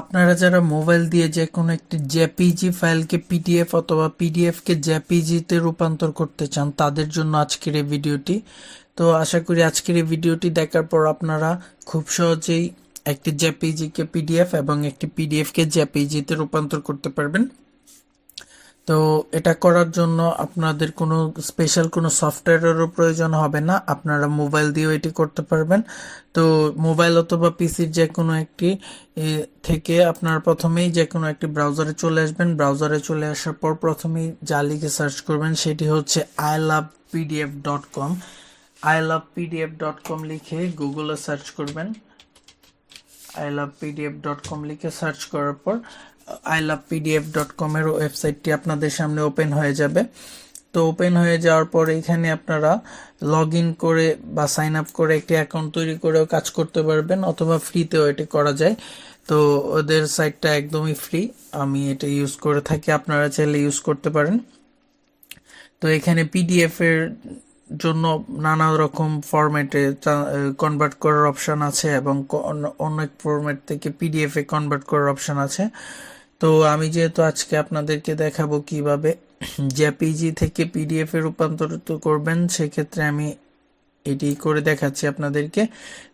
আপনারা যারা মোবাইল দিয়ে যে কোনো একটি জেপিজি ফাইলকে পিডিএফ অথবা পিডিএফকে জেপিজিতে রূপান্তর করতে চান, তাদের জন্য আজকের এই ভিডিওটি। তো আশা করি আজকের এই ভিডিওটি দেখার পর আপনারা খুব সহজেই একটি জেপিজিকে পিডিএফ এবং একটি পিডিএফকে জেপিজিতে রূপান্তর করতে পারবেন। তো এটা করার জন্য আপনাদের কোনো স্পেশাল কোনো সফটওয়্যারেরও প্রয়োজন হবে না। আপনারা মোবাইল দিয়েও এটি করতে পারবেন। তো মোবাইল অথবা পিসির যে কোনো একটি থেকে আপনার প্রথমেই যে কোনো একটি ব্রাউজারে চলে আসবেন। ব্রাউজারে চলে আসার পর প্রথমেই যা লিখে সার্চ করবেন সেটি হচ্ছে I love PDF dot com I love PDF dot com লিখে গুগলে সার্চ করবেন। I love PDF dot com লিখে সার্চ করার পর আই লাভ পিডিএফ ডট কমের ওয়েবসাইটটি আপনাদের সামনে ওপেন হয়ে যাবে। তো ওপেন হয়ে যাওয়ার পর এখানে আপনারা লগ ইন করে বা সাইন আপ করে একটি অ্যাকাউন্ট তৈরি করেও কাজ করতে পারবেন, অথবা ফ্রিতেও এটি করা যায়। তো ওদের সাইটটা একদমই ফ্রি, আমি এটা ইউজ করে থাকি, আপনারা চাইলে ইউজ করতে পারেন। তো এখানে পিডিএফ এর জন্য নানা রকম ফরম্যাটে কনভার্ট করার অপশান আছে এবং অনেক ফরম্যাট থেকে পিডিএফে কনভার্ট করার অপশান আছে। তো আমি যেহেতু আজকে আপনাদেরকে দেখাবো কীভাবে জেপিজি থেকে পিডিএফে রূপান্তরিত করবেন, সেক্ষেত্রে আমি এটি করে দেখাচ্ছি আপনাদেরকে।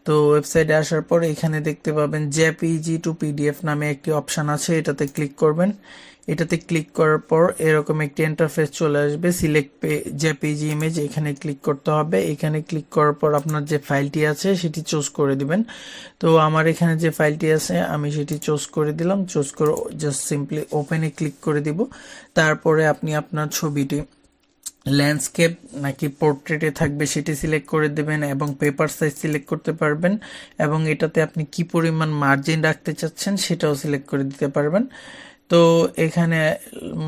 তো ওয়েবসাইটে আসার পর এখানে দেখতে পাবেন জেপিজি টু পিডিএফ নামে একটি অপশন আছে, এটাতে ক্লিক করবেন। এটাতে ক্লিক করার পর এরকম একটি ইন্টারফেস চলে আসবে সিলেক্ট পে জেপিজি ইমেজ এখানে ক্লিক করতে হবে। এখানে ক্লিক করার পর আপনার যে ফাইলটি আছে, সেটি চুজ করে দিবেন। তো আমার এখানে যে ফাইলটি আছে, আমি সেটি চুজ করে দিলাম। চুজ করে জাস্ট সিম্পলি ওপেনে ক্লিক করে দিব। তারপরে আপনি আপনার ছবিটি ল্যান্ডস্কেপ নাকি পোর্ট্রেটে থাকবে সেটি সিলেক্ট করে দেবেন এবং পেপার সাইজ সিলেক্ট করতে পারবেন এবং এটাতে আপনি কি পরিমাণ মার্জিন রাখতে চাচ্ছেন সেটাও সিলেক্ট করে দিতে পারবেন। তো এখানে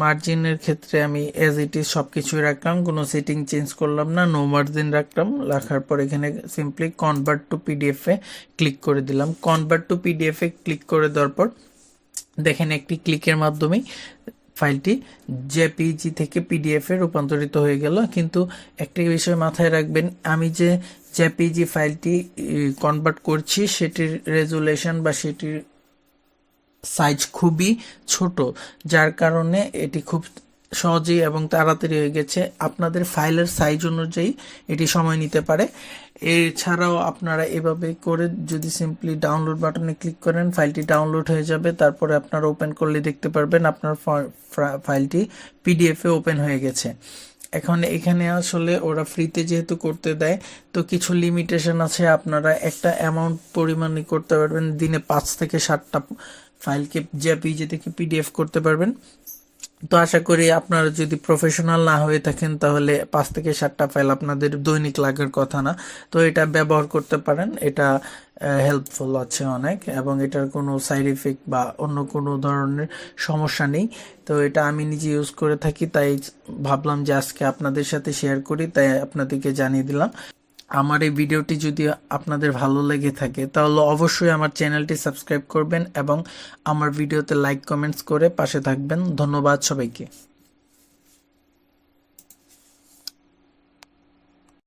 মার্জিনের ক্ষেত্রে আমি এজ ইট ইজ সব কিছুই রাখলাম, কোনো সেটিং চেঞ্জ করলাম না নো মার্জিন রাখলাম, রাখার পর এখানে সিম্পলি কনভার্ট টু পিডিএফে ক্লিক করে দিলাম। কনভার্ট টু পিডিএফে ক্লিক করে দেওয়ার পর দেখেন একটি ক্লিকের মাধ্যমেই ফাইলটি জেপিজি থেকে পিডিএফে রূপান্তরিত হয়ে গেল। কিন্তু একটি বিষয় মাথায় রাখবেন, আমি যে জেপিজি ফাইলটি কনভার্ট করছি, সেটির রেজুলেশন বা সেটির সাইজ খুবই ছোট, যার কারণে এটি খুব সহজেই এবং তাড়াতাড়ি হয়ে গেছে। আপনাদের ফাইলের সাইজ অনুযায়ী এটি সময় নিতে পারে। এছাড়াও আপনারা এভাবে করে যদি সিম্পলি ডাউনলোড বাটনে ক্লিক করেন ফাইলটি ডাউনলোড হয়ে যাবে। তারপরে আপনারা ওপেন করলে দেখতে পারবেন আপনার ফাইলটি পিডিএফে ওপেন হয়ে গেছে। এখন এখানে আসলে ওরা ফ্রিতে যেহেতু করতে দেয়, তো কিছু লিমিটেশন আছে। আপনারা একটা অ্যামাউন্ট পরিমাণে করতে পারবেন। দিনে পাঁচ থেকে সাতটা ফাইলকে জেপিজি থেকে পিডিএফ করতে পারবেন। তো আশা করি আপনারা যদি প্রফেশনাল না হয়ে থাকেন, তাহলে পাঁচ থেকে সাতটা ফাইল আপনাদের দৈনিক লাগার কথা না। তো এটা ব্যবহার করতে পারেন, এটা হেল্পফুল আছে অনেক, এবং এটার কোনো সাইড ইফেক্ট বা অন্য কোনো ধরনের সমস্যা নেই। তো এটা আমি নিজে ইউজ করে থাকি, তাই ভাবলাম যে আজকে আপনাদের সাথে শেয়ার করি, তাই আপনাদেরকে জানিয়ে দিলাম। আমার এই ভিডিওটি যদি আপনাদের ভালো লেগে থাকে, তাহলে অবশ্যই আমার চ্যানেলটি সাবস্ক্রাইব করবেন এবং আমার ভিডিওতে লাইক, কমেন্টস করে পাশে থাকবেন। ধন্যবাদ সবাইকে।